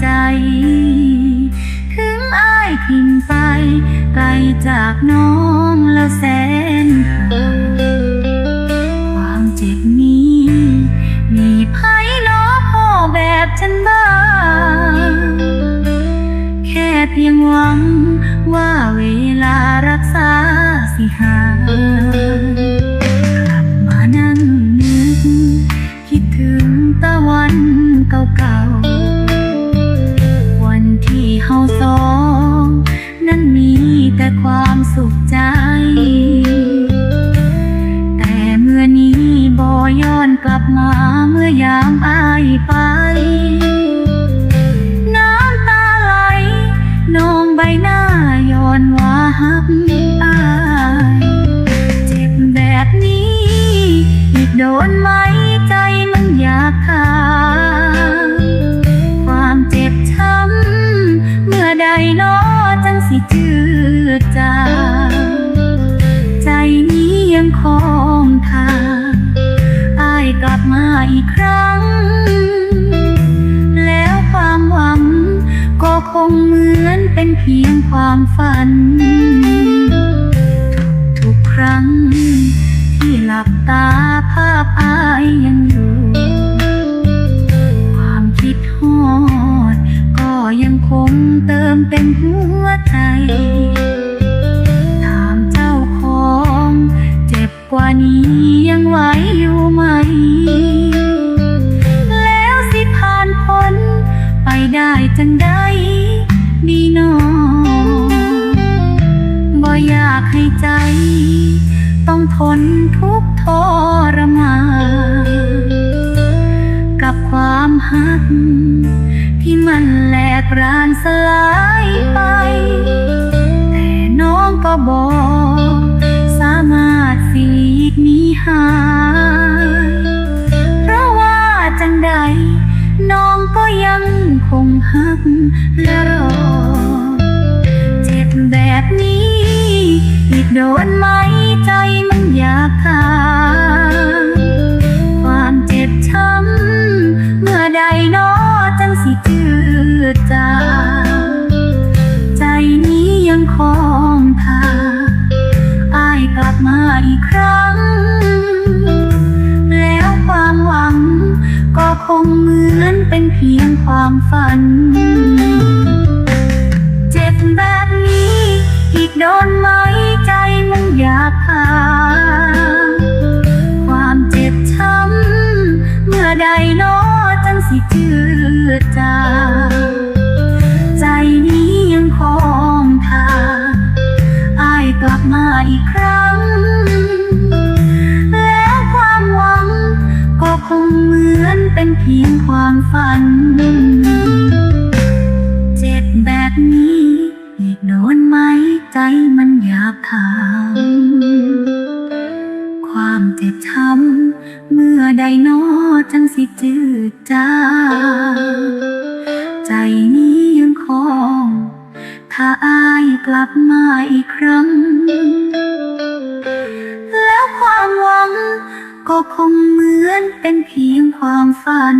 ใจ ถึงอายทิ้งไป ไกลจากน้องแล้วแสนความเจ็บนี้ มีไพ่ล้อพ่อแบบฉันบ้างแค่เพียงหวังว่าเวลารักษาสิหาย กลับมาอีกครั้ง แล้วความหวัง ก็คงเหมือนเป็นเพียงความฝัน ทุกครั้ง ที่หลับตาภาพอายยังอยู่ ความคิดฮอด ก็ยังคงเติมเต็มหัวใจถามเจ้าของ เจ็บกว่านี้ จังได้ดีนอบ่อยากให้ใจ ต้องทนทุกทรมานกับความหัก ที่มันแหลกรานสลาย คงหักและรอ เจ็บแบบนี้ อีกโดนไหมใจมันอยากขาดความเจ็บช้ำเมื่อใดหนอจังสิจืดจางใจนี้ยังคงทาอายกลับมาอีกครั้ง เป็นเพียงความฝัน เป็นเพียงความฝัน เจ็บแบบนี้อีกโดนไหมใจมันอยากถามความเจ็บช้ำเมื่อใดนอจังสิจืดจางใจนี้ยังคงถ้าอายกลับมาอีกครั้ง ก็คงเหมือนเป็นเพียงความฝัน